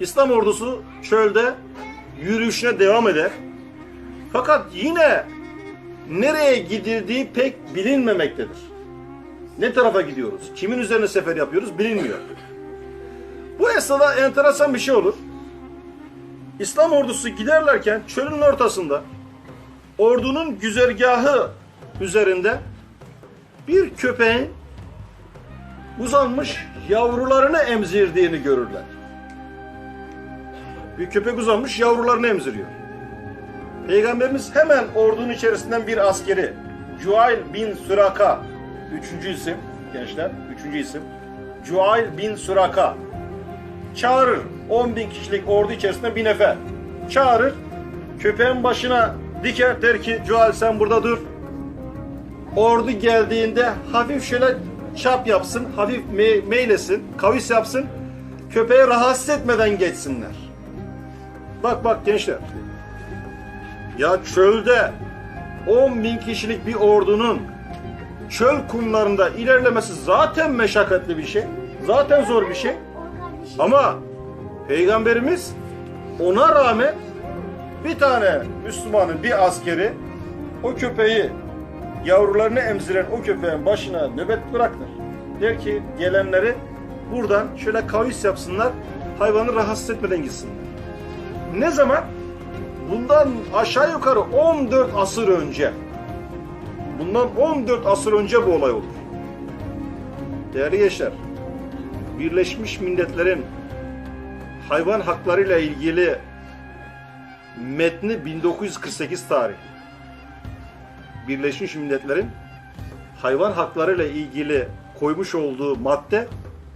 İslam ordusu çölde yürüyüşüne devam eder. Fakat yine nereye gidildiği pek bilinmemektedir. Ne tarafa gidiyoruz? Kimin üzerine sefer yapıyoruz bilinmiyor. Bu esnada enteresan bir şey olur. İslam ordusu giderlerken çölün ortasında ordunun güzergahı üzerinde bir köpeğin uzanmış yavrularını emzirdiğini görürler. Bir köpek uzanmış yavrularını emziriyor. Peygamberimiz hemen ordunun içerisinden bir askeri Cuayl bin Süraka üçüncü isim gençler üçüncü isim Cuayl bin Süraka çağırır 10 bin kişilik ordu içerisinde bir nefer çağırır köpeğin başına diker der ki Cuayl sen burada dur ordu geldiğinde hafif şöyle çap yapsın, hafif me- meylesin, kavis yapsın, köpeği rahatsız etmeden geçsinler. Bak bak gençler, ya çölde 10 bin kişilik bir ordunun çöl kumlarında ilerlemesi zaten meşakkatli bir şey, zaten zor bir şey. Ama Peygamberimiz ona rağmen bir tane Müslümanın bir askeri o köpeği yavrularını emziren o köpeğin başına nöbet bırakır. Der ki gelenleri buradan şöyle kavis yapsınlar, hayvanı rahatsız etmeden gitsinler. Ne zaman? Bundan aşağı yukarı 14 asır önce. Bundan 14 asır önce bu olay olur. Değerli gençler, Birleşmiş Milletler'in hayvan haklarıyla ilgili metni 1948 tarih. Birleşmiş Milletler'in hayvan hakları ile ilgili koymuş olduğu madde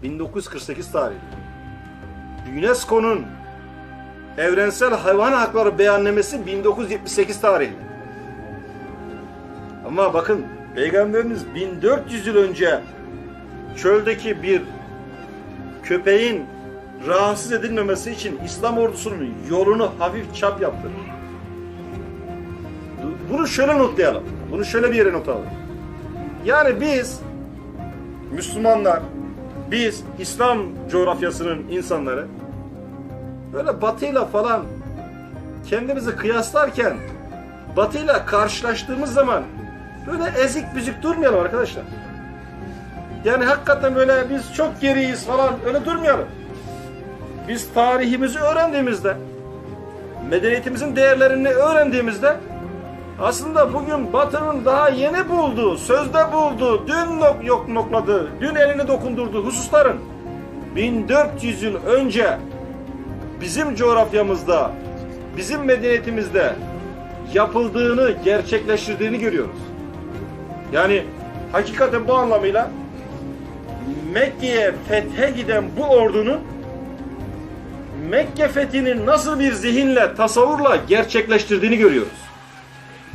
1948 tarihli. UNESCO'nun Evrensel Hayvan Hakları Beyannamesi 1978 tarihli. Ama bakın Peygamberimiz 1400 yıl önce çöldeki bir köpeğin rahatsız edilmemesi için İslam ordusunun yolunu hafif çap yaptırır. Bunu şöyle notlayalım. Bunu şöyle bir yere not alalım. Yani biz Müslümanlar, biz İslam coğrafyasının insanları böyle batıyla falan kendimizi kıyaslarken batıyla karşılaştığımız zaman böyle ezik büzük durmayalım arkadaşlar. Yani hakikaten böyle biz çok geriyiz falan öyle durmayalım. Biz tarihimizi öğrendiğimizde, medeniyetimizin değerlerini öğrendiğimizde aslında bugün Batı'nın daha yeni bulduğu, sözde bulduğu, dün nok yok nokladığı, dün eline dokundurduğu hususların 1400 yıl önce bizim coğrafyamızda, bizim medeniyetimizde yapıldığını, gerçekleştirdiğini görüyoruz. Yani hakikaten bu anlamıyla Mekke'ye fethe giden bu ordunun Mekke fethinin nasıl bir zihinle, tasavvurla gerçekleştirdiğini görüyoruz.